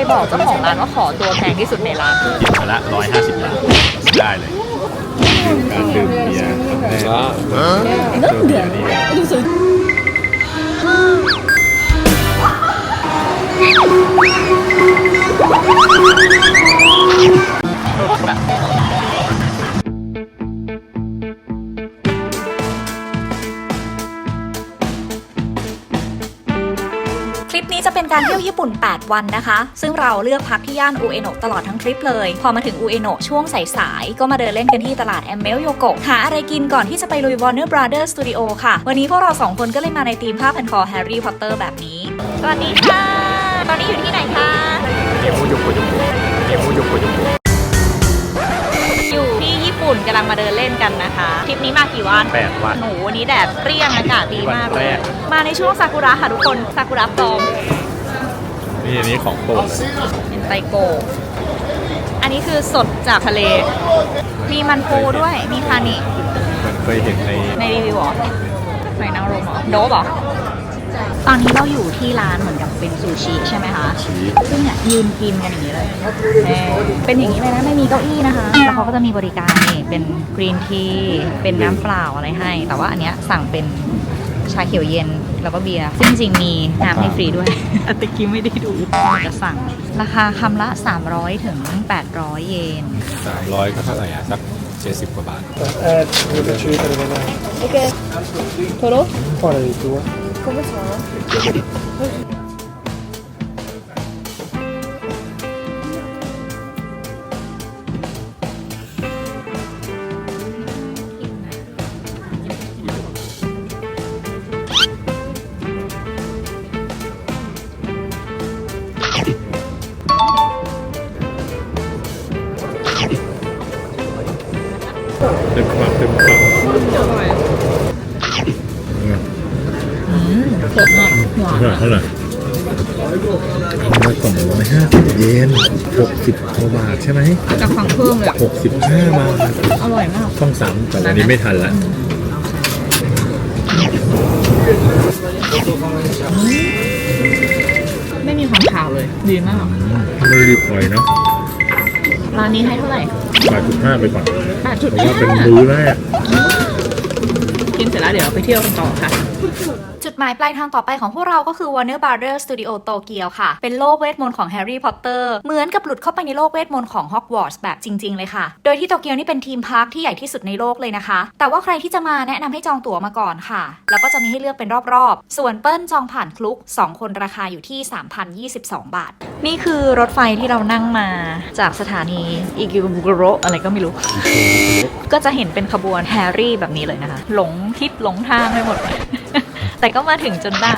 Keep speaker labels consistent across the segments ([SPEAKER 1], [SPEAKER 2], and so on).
[SPEAKER 1] ไปบอกเจ้าของร้านว่าขอตัวแพงที่สุดในร้าน
[SPEAKER 2] กินมาละร้อยห้าสิบบาทได้เลยการดื่มเบียร์ครั้งแรกเจอเบียร์นี่แบบ
[SPEAKER 1] การเที่ยวญี่ปุ่น 8 วันนะคะ ซึ่งเราเลือกพักที่ย่านอูเอโนะตลอดทั้งทริปเลย พอมาถึงอูเอโนะช่วงสายๆก็มาเดินเล่นกันที่ตลาดแอมเมลโยโกะหาอะไรกินก่อนที่จะไปลุย Warner Brothers Studio ค่ะ วันนี้พวกเราสองคนก็เลยมาในธีมผ้าพันคอแฮร์รี่พอตเตอร์แบบนี้ สวัสดีค่ะ ตอนนี้อยู่ที่ไหนคะ
[SPEAKER 2] เกมมูยุกโกยุกโกเกมมูยุกโกยุกโก
[SPEAKER 1] อยู่ที่ญี่ปุ่นกำลังมาเดินเล่นกันนะคะทริปนี้มากี่วัน
[SPEAKER 2] แปดวัน
[SPEAKER 1] หนูวันนี้แดดเปรี้ยงอากาศดีมาก
[SPEAKER 2] วัน
[SPEAKER 1] เล
[SPEAKER 2] แร
[SPEAKER 1] ย
[SPEAKER 2] ก
[SPEAKER 1] มาในช่วงซากุระค่ะทุกคนซากุระปลอม
[SPEAKER 2] นี่อันนี้ของโปรดเลย
[SPEAKER 1] เป็นไตโกะอันนี้คือสดจากทะเล มีมันปูด้วย มีคานิ
[SPEAKER 2] มันเคยเห็นใน
[SPEAKER 1] ในรีวิวเหรอหอยนางรมเหรอ โดบเหรอ ตอนนี้เราอยู่ที่ร้านเหมือนกับเป็นซูชิใช่ไหมคะ
[SPEAKER 2] ชีส
[SPEAKER 1] ซึ่งเนี่ยยืนกินกันอย่างนี้เลยเออเป็นอย่างนี้เลยนะไม่มีเก้าอี้นะคะ แล้วเขาก็จะมีบริการนี่เป็นกรีนทีเป็นน้ำเปล่าอะไรให้ แต่ว่าอันเนี้ยสั่งเป็น ชาเขียวเย็น แล้วก็เบียร์ ซึ่งจริงๆมีน้ำให้ฟรีด้วย ตะกี้ไม่ได้ดูจะสั่ง ราคาคำละ 300 ถึง 800 เยน
[SPEAKER 2] สามร้อยก็เท่าไหร่อะสักเจ็ดสิบกว่าบาท
[SPEAKER 3] Eh, dove ci vedremo?
[SPEAKER 1] โอเคโทโร
[SPEAKER 3] Qual è il tuo?
[SPEAKER 1] come sono?
[SPEAKER 2] เส
[SPEAKER 1] ดมากหวาน
[SPEAKER 2] เท่าไหร่เท่าไหร่คำละสองร้อยห้าสิบเยนหกสิบกว่าบาทใช่ไหม
[SPEAKER 1] จะฟังเพิ่มเลยอะ
[SPEAKER 2] หกสิบห้าบาท
[SPEAKER 1] อร่อยมาก
[SPEAKER 2] ต้องซ้ำแต่วันนี้ไม่ทันละ
[SPEAKER 1] ไม่มีความขาวเลย ดีมาก
[SPEAKER 2] ไม่รีบปล่อยเนาะ
[SPEAKER 1] ร้านนี้ให้เท่าไหร่
[SPEAKER 2] แปดจุดห้าไปก่อน
[SPEAKER 1] แปดจุด
[SPEAKER 2] เพราะว่าเป็นมื้อแรก
[SPEAKER 1] กินเสร็จแล้วเดี๋ยวเราไปเที่ยวกันต่อค่ะ จุดหมายปลายทางต่อไปของพวกเราก็คือ Warner Brothers Studio โตเกียวค่ะ เป็นโลกเวทมนต์ของแฮร์รี่พอตเตอร์ เหมือนกับหลุดเข้าไปในโลกเวทมนต์ของฮอกวอตส์แบบจริง ๆ เลยค่ะ โดยที่โตเกียวนี่เป็นทีมพาร์คที่ใหญ่ที่สุดในโลกเลยนะคะ แต่ว่าใครที่จะมาแนะนำให้จองตั๋วมาก่อนค่ะ แล้วก็จะมีให้เลือกเป็นรอบๆ ส่วนเปิ้ลจองผ่านคลุก 2 คนราคาอยู่ที่ 3,022 บาท นี่คือรถไฟที่เรานั่งมาจากสถานีอิกิบุโรอะไรก็ไม่รู้ ก็จะเห็นเป็นขบวนแฮร์รี่แบบนี้เลยนะคะ หลงทิศหลงทางไปหมด แต่ก็มาถึงจนได้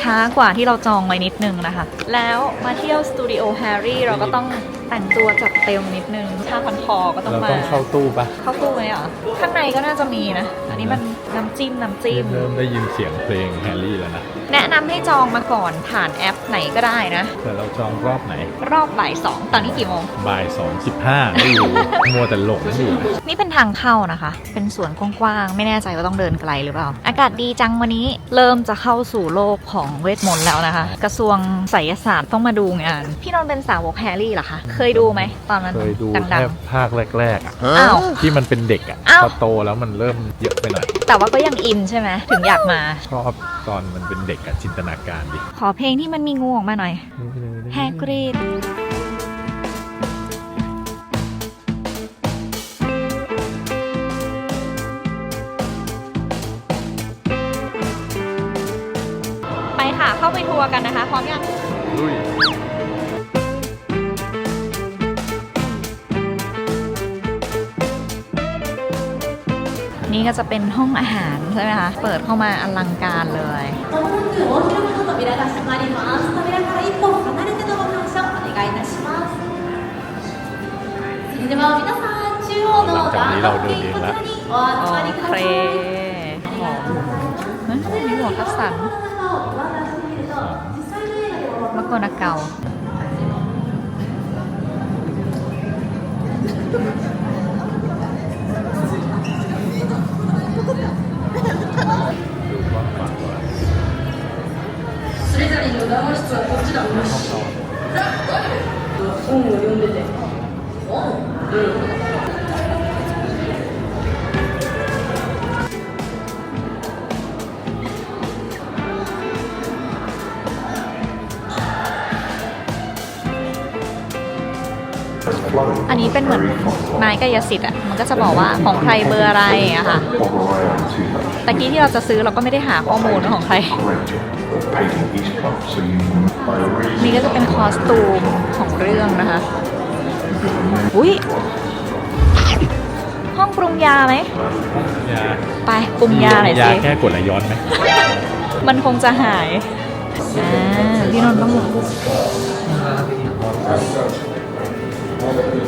[SPEAKER 1] ช้ากว่าที่เราจองไว้นิดนึงนะคะ แล้วมาเที่ยวสตูดิโอแฮร์รี่เราก็ต้องแต่งตัวจัดเต็มนิดนึงผ้าพันคอก็ต้อง
[SPEAKER 2] เรา
[SPEAKER 1] มา
[SPEAKER 2] ต้องเข้าตู้ปะ
[SPEAKER 1] เข้าตู้ไหมอะ ข้างในก็น่าจะมีนะ อันนี้มันน้ำจิ้ม น้ำจิ้ม
[SPEAKER 2] เริ่มได้ยินเสียงเพลงแฮร์รี่แล้วนะ
[SPEAKER 1] แนะนำให้จองมาก่อนผ่านแอปไหนก็ได้นะ
[SPEAKER 2] แต่เราจองรอบไหน
[SPEAKER 1] รอบบ่ายสองตอนนี้กี่โมง
[SPEAKER 2] บ่ายสองสิบห้าไม่รู้ มัวแต่หลงอยู่
[SPEAKER 1] นี่เป็นทางเข้านะคะ เป็นสวนกว้างๆ ไม่แน่ใจว่าต้องเดินไกลหรือเปล่า อากาศดีจังวันนี้ เริ่มจะเข้าสู่โลกของเวทมนต์แล้วนะคะ กระทรวงไสยศาสตร์ต้องมาดูงาน พี่นนท์เป็นสาวกแฮร์รี่เหรอคะ เคยดูไหมตอนนั้น
[SPEAKER 2] เคยดู
[SPEAKER 1] ดั
[SPEAKER 2] แค่
[SPEAKER 1] ง
[SPEAKER 2] ภาคแรกๆอะ
[SPEAKER 1] ๆอ้าว
[SPEAKER 2] ที่มันเป็นเด็กอะ
[SPEAKER 1] อ้าว
[SPEAKER 2] พอโตแล้วมันเริ่มเยอะไปหน่อย
[SPEAKER 1] แต่ว่าก็ยังอินใช่ไหมถึงอยากมา
[SPEAKER 2] ชอบตอนมันเป็นเด็กอะจินตนาการดิ
[SPEAKER 1] ขอเพลงที่มันมีงูออกมาหน่อย แฮกรีด วกันนะคะ พร้อมยัง
[SPEAKER 2] ลุย
[SPEAKER 1] นี่ก็จะเป็นห้องอาหารใช่ไหมคะ เปิดเข้ามาอลังการเลย
[SPEAKER 4] หลังจากนี้เราเดินเองแล้ว
[SPEAKER 1] โอเคหอมหัวกระสัน มะกนาเกา
[SPEAKER 2] ดูกว้างขวางกว่า
[SPEAKER 4] それぞれの裏和室はこ
[SPEAKER 1] อันนี้เป็นเหมือนไม้กายสิทธิ์อะ มันก็จะบอกว่าของใครเบอร์อะไรอะค่ะ ตะกี้ที่เราจะซื้อเราก็ไม่ได้หาข้อมูลว่าของใคร นี่ก็จะเป็นคอสตูมของเรื่องนะคะ อุ้ยห้องปรุงยาไหม
[SPEAKER 2] ยา
[SPEAKER 1] ไปปรุงยาหน่อย
[SPEAKER 2] ยา
[SPEAKER 1] สิ
[SPEAKER 2] แก้กดไหลย้อนไหม
[SPEAKER 1] มันคงจะหาย อ่าพี่นนท์ต้อง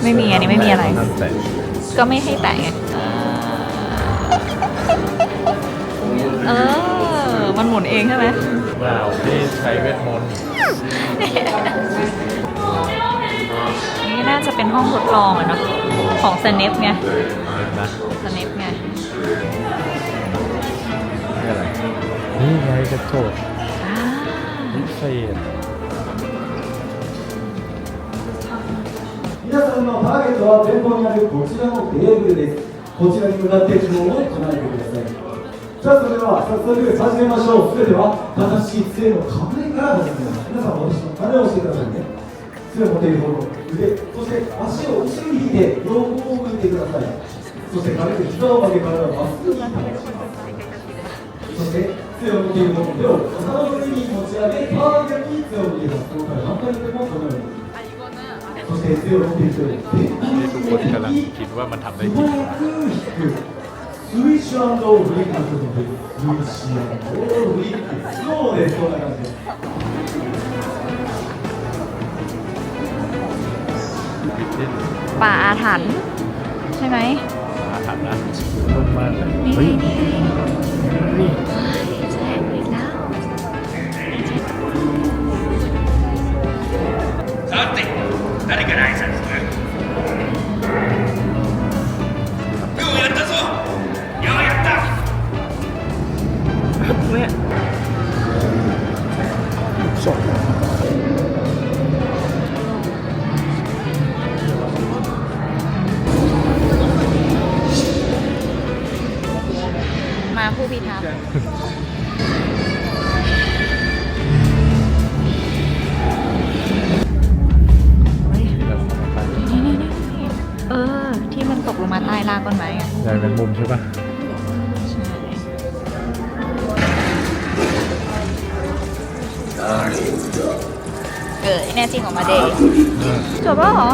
[SPEAKER 1] ไม่มีอันนี้ไม่มีอะไร
[SPEAKER 2] นั่นแต่
[SPEAKER 1] ก็ไม่ให้แตะไงเออ มันหมุนเองใช่ไหม
[SPEAKER 2] เปล่าที่ใช้เวทมนต์
[SPEAKER 1] นี่น่าจะเป็นห้องทดลองอะเนาะของสเนปไง
[SPEAKER 2] นะ
[SPEAKER 1] สเนปไง
[SPEAKER 2] นี่อะไรนี่ไงกระโจก
[SPEAKER 1] อ่า
[SPEAKER 2] พิเศษ
[SPEAKER 5] 皆さんのターゲットは前方にあるこちらのテーブルですこちらに向かって呪文を唱えてくださいさあそれでは早速始めましょうそれでは正しい杖の構えから始めます皆さん私の鐘をしてくださいね杖を持っている方の腕そして足を後ろに引いて横を向いてくださいそして軽く膝を曲げ体をまっす。ぐに保ちますそして杖を持ってる方の手を肩の上に持ち上げターゲットに杖を向けますこから反対の手もこのように
[SPEAKER 2] นี่ทุกคนกำลังคิดว่ามันทำได้จริง
[SPEAKER 5] 素早く引くスイッシュフリックの時にスイッシュフリックスローですこんな感じです
[SPEAKER 2] วิทย์
[SPEAKER 1] ป่าอาถรรพ์ใช่ไหม
[SPEAKER 2] อาถรรพ์นะนุ่มมากเลย
[SPEAKER 1] นี่
[SPEAKER 2] เฮ้ย
[SPEAKER 1] นี่ นี่ เออ ที่มันตกลงมาใต้รากต้นไม้อะ
[SPEAKER 2] ใหญ่เป็นมุมใช่ปะ
[SPEAKER 1] ใช่ เออแน่จริงออกมาเดย์จบแล้วเหรอ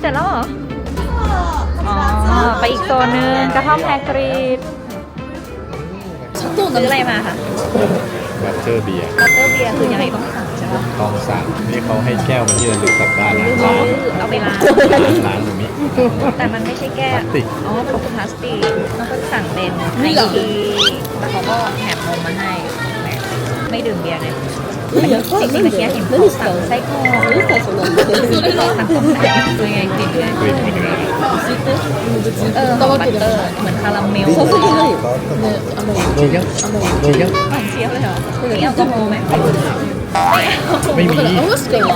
[SPEAKER 1] เสร็จแล้วเหรอ อ๋อ ไปอีกตัวหนึ่งกระท่อมแฮกรีดซื้ออะไรมาคะ
[SPEAKER 2] บัตเตอร์เบียร์
[SPEAKER 1] บัตเตอร์เบียร์คือยังไงต้องสั่ง ใช่ปะ
[SPEAKER 2] ทองสั่งนี่เขาให้แก้วมันที่ระลึกกลับบ้านร้าน
[SPEAKER 1] อ๋อ
[SPEAKER 2] ร้าน
[SPEAKER 1] ก็คือเอาไปล้าง
[SPEAKER 2] ร้านร้านตรงนี้
[SPEAKER 1] แต่มันไม่ใช่แก้ว
[SPEAKER 2] พลาสติก
[SPEAKER 1] อ๋อเป็นพลาสติกแล้วก็สั่งเป็นไอทีแล้วเขาก็แถมนมมาให้ ไม่ดื่มเบียร์เนี่ยจริงๆเมื่อกี้เห็นเขาสั่งไส้กรอกสั่งของใส่ตัวไงกลิ่นไง
[SPEAKER 2] กลิ่นเป็นยังไง
[SPEAKER 1] เออของบัตเตอร์เหมือนคาราเมลหวาน
[SPEAKER 2] โดยยังโดยยัง
[SPEAKER 1] เชียบเลยเหรอมีแอลกอฮอล์ไหม
[SPEAKER 2] ไม่มี
[SPEAKER 6] あの人は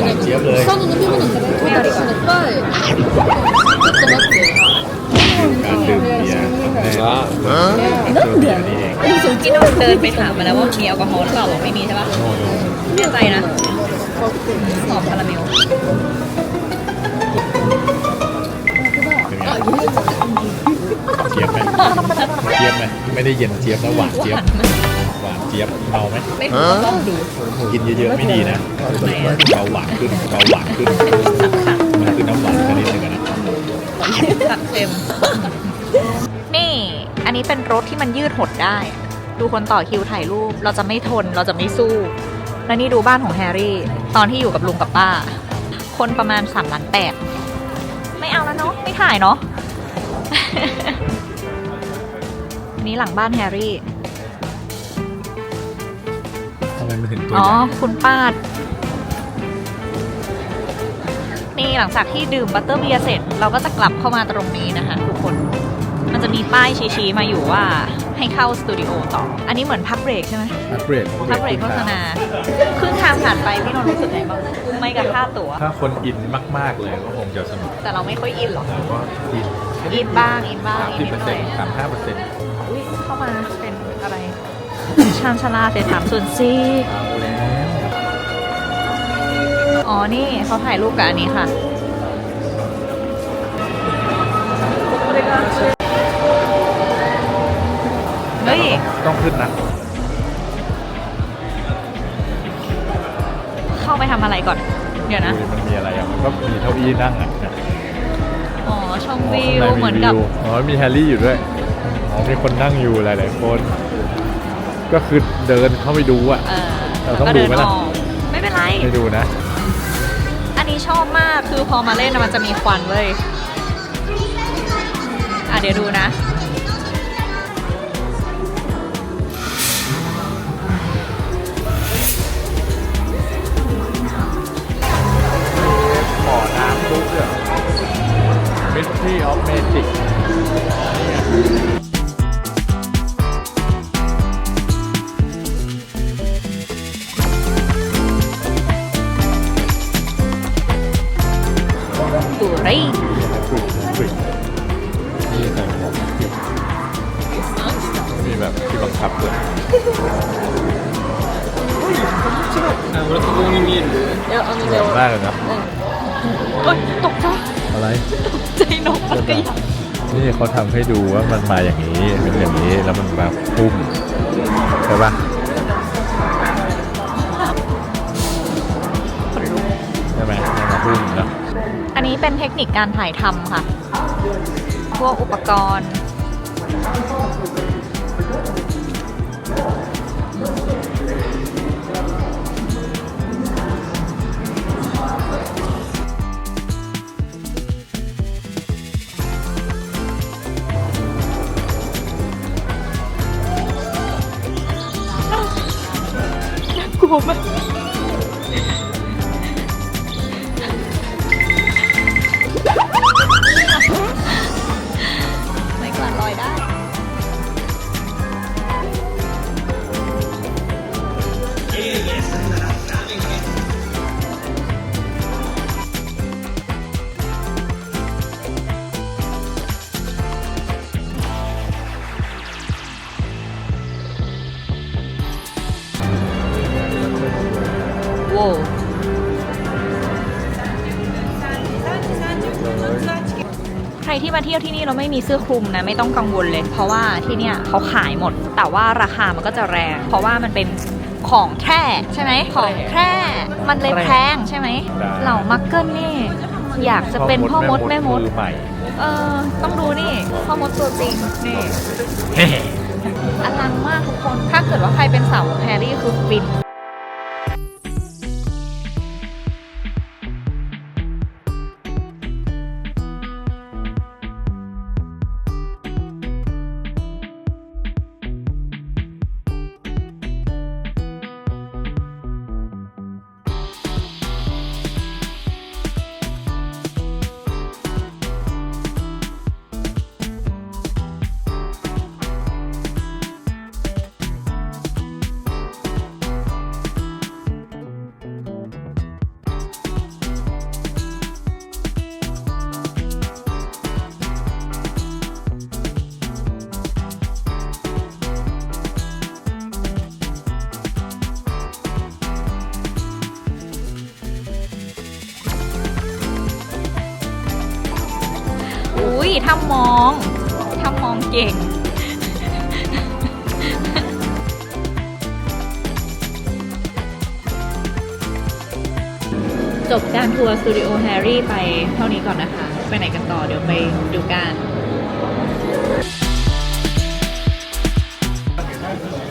[SPEAKER 2] หวานเจี๊ยบเลย
[SPEAKER 6] 他の飲み物食べてみたりしなさいちょっと待って
[SPEAKER 2] การดื่มเบียร์ครั้งแรกดื่มเบียร์นี่เอง
[SPEAKER 1] ที่นนเดินไปถามมาแล้วว่ามีแอลกอฮอล์หรือเปล่าบอกไม่มีใช่ปะไม่แน่ใจนะหอมคาราเมล
[SPEAKER 2] เป็นไงเจี๊ยบไหมเจี๊ยบไหมไม่ได้เย็นเจี๊ยบนะหวานเจี๊ยบหวาน เจี๊ยบเมาไหม
[SPEAKER 1] ไม่รู้ว่าต้องดู
[SPEAKER 2] กินเยอะๆไม่ดีนะเบาหวานขึ้นเบาหวานขึ้นมันคือน้ำหวานชนิดหนึ่งอะนะ
[SPEAKER 1] ตัดเค็มนี่ อันนี้เป็นรถที่มันยืดหดได้ ดูคนต่อคิวถ่ายรูป เราจะไม่ทน เราจะไม่สู้ แล้วนี่ดูบ้านของแฮร์รี่ ตอนที่อยู่กับลุงกับป้า คนประมาณสามล้านแปดไม่เอาแล้วเนาะ ไม่ถ่ายเนาะ อันนี้หลังบ้านแฮร์รี่
[SPEAKER 2] ทำ ไมมันถึงตัว
[SPEAKER 1] อ๋อ
[SPEAKER 2] ใหญ่
[SPEAKER 1] คุณป้านี่หลังจากที่ดื่มบัตเตอร์เบียร์เสร็จ เราก็จะกลับเข้ามาตรงนี้นะคะทุกคนเอมันจะมีป้ายชี้ๆมาอยู่ว่าให้เข้าสตูดิโอต่อ อันนี้เหมือนพักเบรกใช่ไหม
[SPEAKER 2] พักเบรก
[SPEAKER 1] พักเบรกโฆษณาครึ่งทางผ่านไปพี่นนท์รู้สึกไงบ้างไม่กับค่าตั๋ว
[SPEAKER 2] ถ้าคนอินมาก ๆ เลยก็คงจะสนุก
[SPEAKER 1] แต่เราไม่ค่อยอินหรอก
[SPEAKER 2] แต่ก็อิน
[SPEAKER 1] อินบ้างอินบ้าง
[SPEAKER 2] สาม
[SPEAKER 1] อิ
[SPEAKER 2] สิ
[SPEAKER 1] น
[SPEAKER 2] บ
[SPEAKER 1] นิ
[SPEAKER 2] เปอ
[SPEAKER 1] ด
[SPEAKER 2] ร์
[SPEAKER 1] หน่อนย
[SPEAKER 2] เซ็ต์สามห้าเปอร์เซ็นต์
[SPEAKER 1] อุ้ยเข้ามาเป็นอะไร ชานชาลาเฟสสามส่วนสี่
[SPEAKER 2] เอาแล้ว
[SPEAKER 1] อ๋อ นี่เขาถ่ายรูปกับอันนี้ค่ะเฮ้ย
[SPEAKER 2] ต้องขึ้นนะ
[SPEAKER 1] เข้าไปทำอะไรก่อน เดี๋ยวนะ
[SPEAKER 2] มันมีอะไรอะมันก็มีเก้าอี้นั่งอะ
[SPEAKER 1] อ๋อชม
[SPEAKER 2] อ๋อ
[SPEAKER 1] วิ
[SPEAKER 2] ข้าง
[SPEAKER 1] ว
[SPEAKER 2] ใน
[SPEAKER 1] เหมือนกับ
[SPEAKER 2] วิวอ๋อ มีแฮร์รี่อยู่ด้วย อ๋อ มีคนนั่งอยู่หลาย ๆ คน ก็คือเดินเข้าไปดูอะ
[SPEAKER 1] เออ
[SPEAKER 2] เรา
[SPEAKER 1] แล้ว
[SPEAKER 2] ต้อง
[SPEAKER 1] ก็
[SPEAKER 2] ดู
[SPEAKER 1] เดิน
[SPEAKER 2] ไหม
[SPEAKER 1] อ
[SPEAKER 2] ล่ะ
[SPEAKER 1] อกไม่เป็นไร
[SPEAKER 2] ไม่ดูนะ
[SPEAKER 1] อันนี้ชอบมากคือพอมาเล่นน่ะมันจะมีควันเลยอะเดี๋ยวดูนะ
[SPEAKER 2] บ่อน้ำลุกอะ Mystery of Magic
[SPEAKER 1] ดู
[SPEAKER 2] แบบที่บังคับด้วย
[SPEAKER 1] เดี๋ยวเอามี
[SPEAKER 2] ส
[SPEAKER 1] เร็
[SPEAKER 2] ว
[SPEAKER 1] วย
[SPEAKER 2] มากเลยนะ
[SPEAKER 1] โอ๊ยตกใจ
[SPEAKER 2] อะไร
[SPEAKER 1] ใจนกมันก็อยาก
[SPEAKER 2] นี่เขาทำให้ดูว่ามันมาอย่างนี้เป็นอย่างนี้แล้วมันแบบพุ่มใช่ปะใช่ไหมมันมาพุ่มนะ
[SPEAKER 1] อันนี้เป็นเทคนิคการถ่ายทำค่ะ พวกอุปกรณ์ กลั ที่มาเที่ยวที่นี่เราไม่มีเสื้อคลุมนะไม่ต้องกังวลเลย เพราะว่าที่เนี่ยเขาขายหมด แต่ว่าราคามันก็จะแรง เพราะว่ามันเป็นของแท้ใช่ไหมของแท้มันเลยแพงใช่ไหม
[SPEAKER 2] ได้
[SPEAKER 1] เหล่ามักเกิลนี่อยากจะเป็นพ่อมดแม่มด
[SPEAKER 2] มือใหม่
[SPEAKER 1] เออต้องดูนี่พ่อมดตัวจริงนี่อลังมากทุกคนถ้าเกิดว่าใครเป็นสาวกแฮร์รี่คือฟิน อุ้ยทำมองทำมองเก่ง จบการทัวร์สตูดิโอแฮร์รี่ไปเท่านี้ก่อนนะคะ ไปไหนกันต่อเดี๋ยวไปดูกัน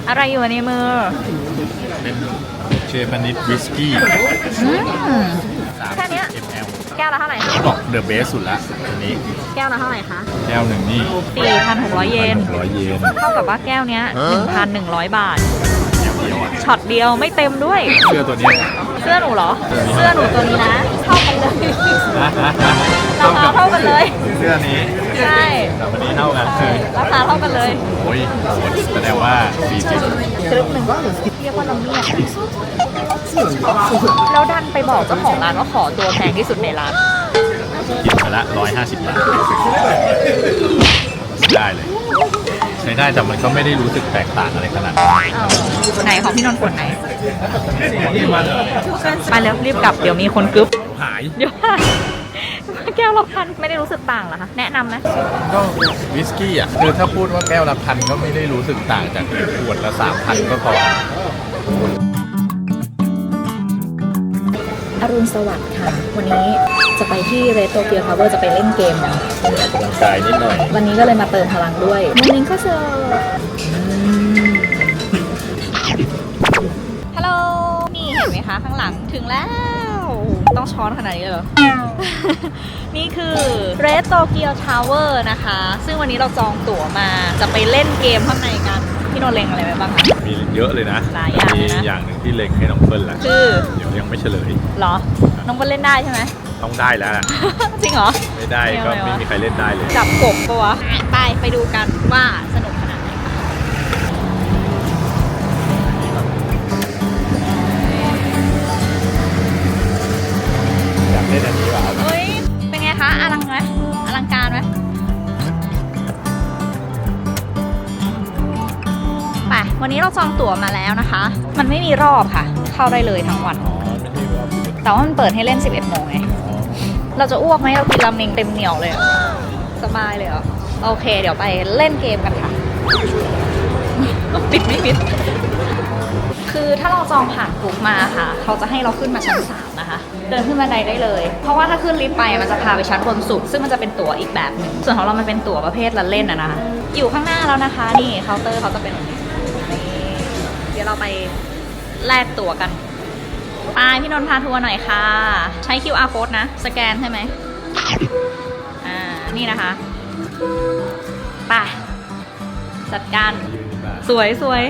[SPEAKER 1] อะไรอยู่ในมือ
[SPEAKER 2] เป็นเชฟานิดวิสกี้
[SPEAKER 1] อืม
[SPEAKER 2] สาม
[SPEAKER 1] แค่เนี้ย
[SPEAKER 2] ml
[SPEAKER 1] แก้ วละเท่าไหร่คะ
[SPEAKER 2] บอกเดอะเบสสุดละอันนี้
[SPEAKER 1] แก้วละเท่าไหร่คะ
[SPEAKER 2] แก้วหนึ่งนี่
[SPEAKER 1] 4,600 เยน
[SPEAKER 2] ร้อยเยน
[SPEAKER 1] เท่ากับว่าแก้วเนี้ย1,100 บาท
[SPEAKER 2] แก้วเดียวอะ
[SPEAKER 1] ช็อตเดียวไม่เต็มด้วย
[SPEAKER 2] เสื้อตัวเนี้ย
[SPEAKER 1] เสื้อหนูเหรอ เสื้อหนูตัวนี้นะเท่ากันเลยราคาเท่ากันเลย
[SPEAKER 2] เสื้อนี้
[SPEAKER 1] ใช่
[SPEAKER 2] กับวันนี้เท่ากันเลย
[SPEAKER 1] ราคาเท่ากันเลย
[SPEAKER 2] โอ้ยโหดแสดงว่า40
[SPEAKER 1] ครึ่งหนึ่งเรียกว่าน้ำเมียด แล้วดันไปบอกเจ้าของร้านว่าขอตัวแพงที่สุดในร้าน
[SPEAKER 2] กินไปละ150บาทได้เลย ใช้ได้แต่มันก็ไม่ได้รู้สึกแตกต่างอะไรขนาดนั้น
[SPEAKER 1] ไหนของพี่นนท์ขวดไหนไปแล้วรีบกลับเดี๋ยวมีคนกึ๊บ
[SPEAKER 2] หาย
[SPEAKER 1] เดี๋ยวแก้วละพันไม่ได้รู้สึกต่างเหรอคะแนะนำไหม
[SPEAKER 2] ก็วิสกี้อะคือถ้าพูดว่าแก้วละพันก็ไม่ได้รู้สึกต่างจากขวดละสามพันก็พอ
[SPEAKER 1] รุณสวัสดิ์ค่ะ วันนี้จะไปที่เรโตเกียวทาวเวอร์จะไปเล่นเกมกัน
[SPEAKER 2] ออกกำลังกายนิดหน่อย
[SPEAKER 1] วันนี้ก็เลยมาเติมพลังด้วยมอร์นิ่งก็เซอฮัลโหลนี่เห็นไหมคะข้างหลังถึงแล้ว ต้องช้อนขนาดนี้เลยเหรอ นี่คือ Red Tokyo Tower นะคะ ซึ่งวันนี้เราจองตั๋วมาจะไปเล่นเกมข้างในกัน พี่โนเล็งอะไรไว้บ้างคะ
[SPEAKER 2] มีเยอะเลยนะ
[SPEAKER 1] หลายอย่าง
[SPEAKER 2] มี
[SPEAKER 1] เลยนะ
[SPEAKER 2] อย่างหนึ่งที่เล็งให้น้องเปิ้ลแล้ว
[SPEAKER 1] คือ
[SPEAKER 2] เดี๋ยวยังไม่เฉลย
[SPEAKER 1] เหรอ น้องเปิ้ลเล่นได้ใช่ไหม
[SPEAKER 2] ต้องได้แล้วล่ะ
[SPEAKER 1] จริงเหรอ
[SPEAKER 2] ไม่ได้ก็ไม่มีใครเล่นได้เลย
[SPEAKER 1] จับกบปะวะไปไปดูกันว่าสนุกขนาดไหน
[SPEAKER 2] อยากเล่นอันนี้ว่ะเอาไหม
[SPEAKER 1] เฮ้ย เป็นไงคะอลังไหม วันนี้เราจองตั๋วมาแล้วนะคะ มันไม่มีรอบค่ะ เข้าได้เลยทั้งวัน
[SPEAKER 2] อ๋อไม่ใช่ว่าเป็น
[SPEAKER 1] แต่ว่ามันเปิดให้เล่น 11โมงไง
[SPEAKER 2] อ๋อ
[SPEAKER 1] เราจะอ้วกไหมเรากินราเมงเต็มเหนียวเลยอะสบายเลยเหรอ โอเค เดี๋ยวไปเล่นเกมกันค่ะ ปิดไม่ปิด คือถ้าเราจองผ่านกรุ๊ปมาค่ะ เขาจะให้เราขึ้นมาชั้น3นะคะ เดินขึ้นบันไดได้เลย เพราะว่าถ้าขึ้นลิฟต์ไปมันจะพาไปชั้นบนสุด ซึ่งมันจะเป็นตั๋วอีกแบบหนึ่งส่วนของเรามันเป็นตั๋วประเภทละเล่นอะนะคะ อยู่ข้างหน้าแล้วนะคะ นี่เคาน์เตอร์เขาจะเป็นแบบนี้นี่เดี๋ ยวเราไปแลกตั๋วกันไปพี่นนท์พาทัวร์หน่อยค่ะ ใช้ QR code นะ สแกนใช่ไหมอ่า นี่นะคะไปจัดการ สวยสวย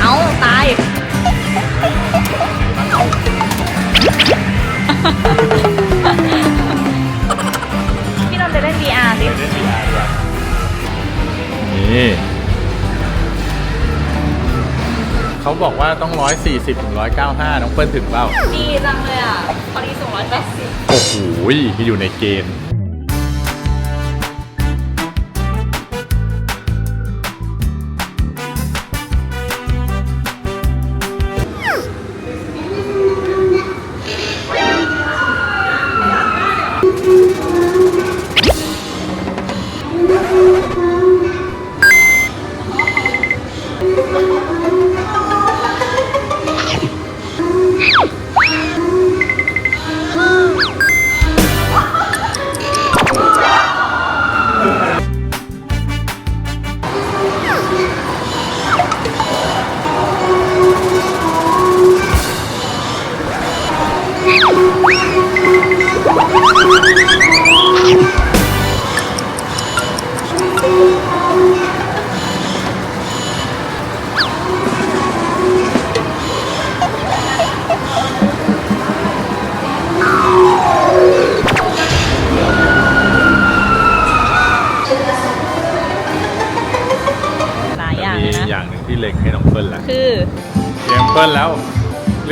[SPEAKER 1] เอาตาย พี่นนท์จะเล่น VR ดิ
[SPEAKER 2] น VR ดีกว่านี่เขาบอกว่าต้อง 140ถึง195 น้องเปิ้ลถึงเปล่า
[SPEAKER 1] ดีจังเลยอะพอดีสูงร้อยแปดสิบ
[SPEAKER 2] โอ้โหก็อยู่ในเกณฑ์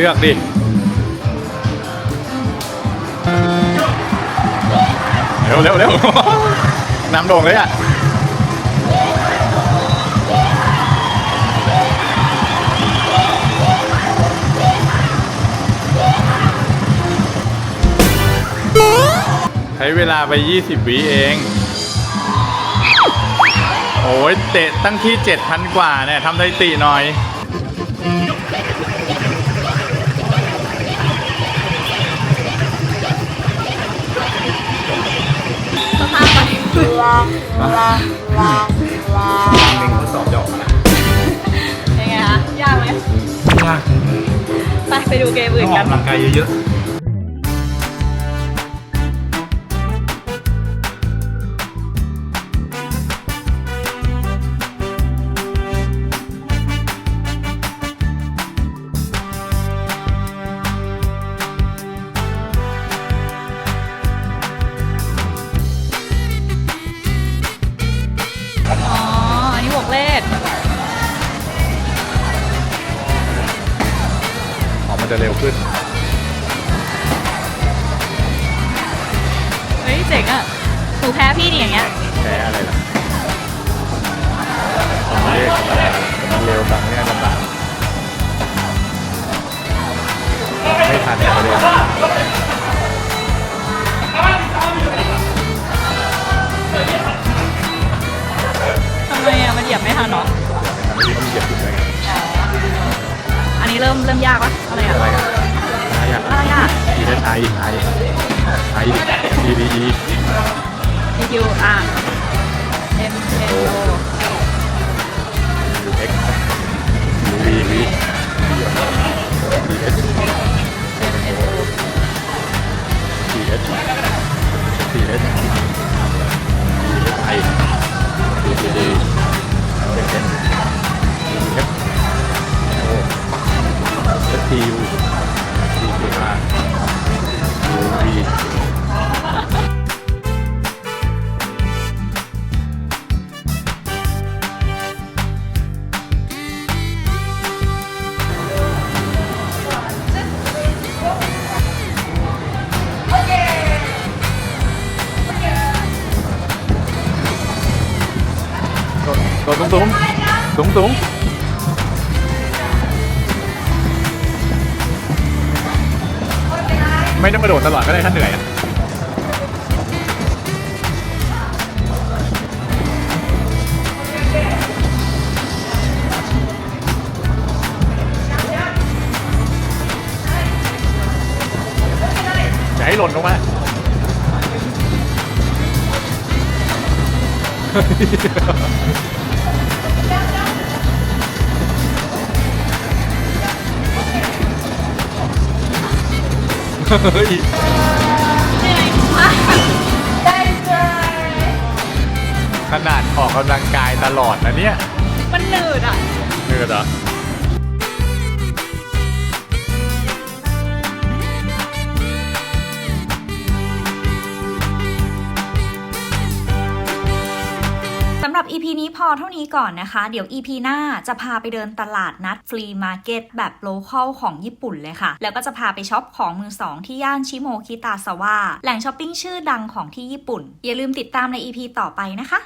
[SPEAKER 1] ลือ
[SPEAKER 2] กดิเร็วเร็วเร็วน้ำโด่งเลยอะใช้เวลาไป 20 วิเอง โอ้ยเตะตั้งที่ 7,000 กว่าเนี่ยทำสถิติหน่อย หนึ่งทดสอบจะออกมาแล้ว
[SPEAKER 1] ยังไงคะยากไหม
[SPEAKER 2] ยาก
[SPEAKER 1] ไปไปดูเกมอื่
[SPEAKER 2] ต้
[SPEAKER 1] น
[SPEAKER 2] องอ
[SPEAKER 1] กั
[SPEAKER 2] อนกกำลังกายเยอะ จะเร็วขึ้น
[SPEAKER 1] เฮ้ยเจ๋งอะหนูแพ้พี่ดิอย่างเงี้ย
[SPEAKER 2] แพ้อะไรล่ะผมเรียกธรรมดาแต่มันเร็วตังเนี่ยลำบากไม่ทันเลย
[SPEAKER 1] ทำไมอะ มันเหยียบไม่ทันเหรอ
[SPEAKER 2] ไม่ต้องเหยียบผิดเลยไง
[SPEAKER 1] อั นนี้เริ่มเริ่มยากปะอะไรอะ
[SPEAKER 2] อะไรกันอะไรอะ
[SPEAKER 1] อะไรอะ
[SPEAKER 2] อีเอสไอไอไอดีดีอี
[SPEAKER 1] E Q R M N O
[SPEAKER 2] เอ็กยูวีวีดีเอส
[SPEAKER 1] M N O
[SPEAKER 2] ดีเอสดีเอสดีเอสไอดีดี เอสทียูดีดีอาร์ยูวีโดดสูงสูงสูงสูง ไม่ต้องกระโดดตลอดก็ได้ถ้าเหนื่อยอะอย่าให้หล่นลงมา เฮ้ยขนาดออกกำลังกายตลอดนะเนี่ย
[SPEAKER 1] มันหนืดอะ
[SPEAKER 2] เหนื่อยเหรอ
[SPEAKER 1] อเท่านี้ก่อนนะคะ เดี๋ยว EP หน้าจะพาไปเดินตลาดนัดฟรีมาร์เก็ตแบบโลคอลของญี่ปุ่นเลยค่ะ แล้วก็จะพาไปช็อปของมือสองที่ย่านชิโมคิตาซาวะแหล่งช้อปปิ้งชื่อดังของที่ญี่ปุ่น อย่าลืมติดตามใน EP ต่อไปนะคะ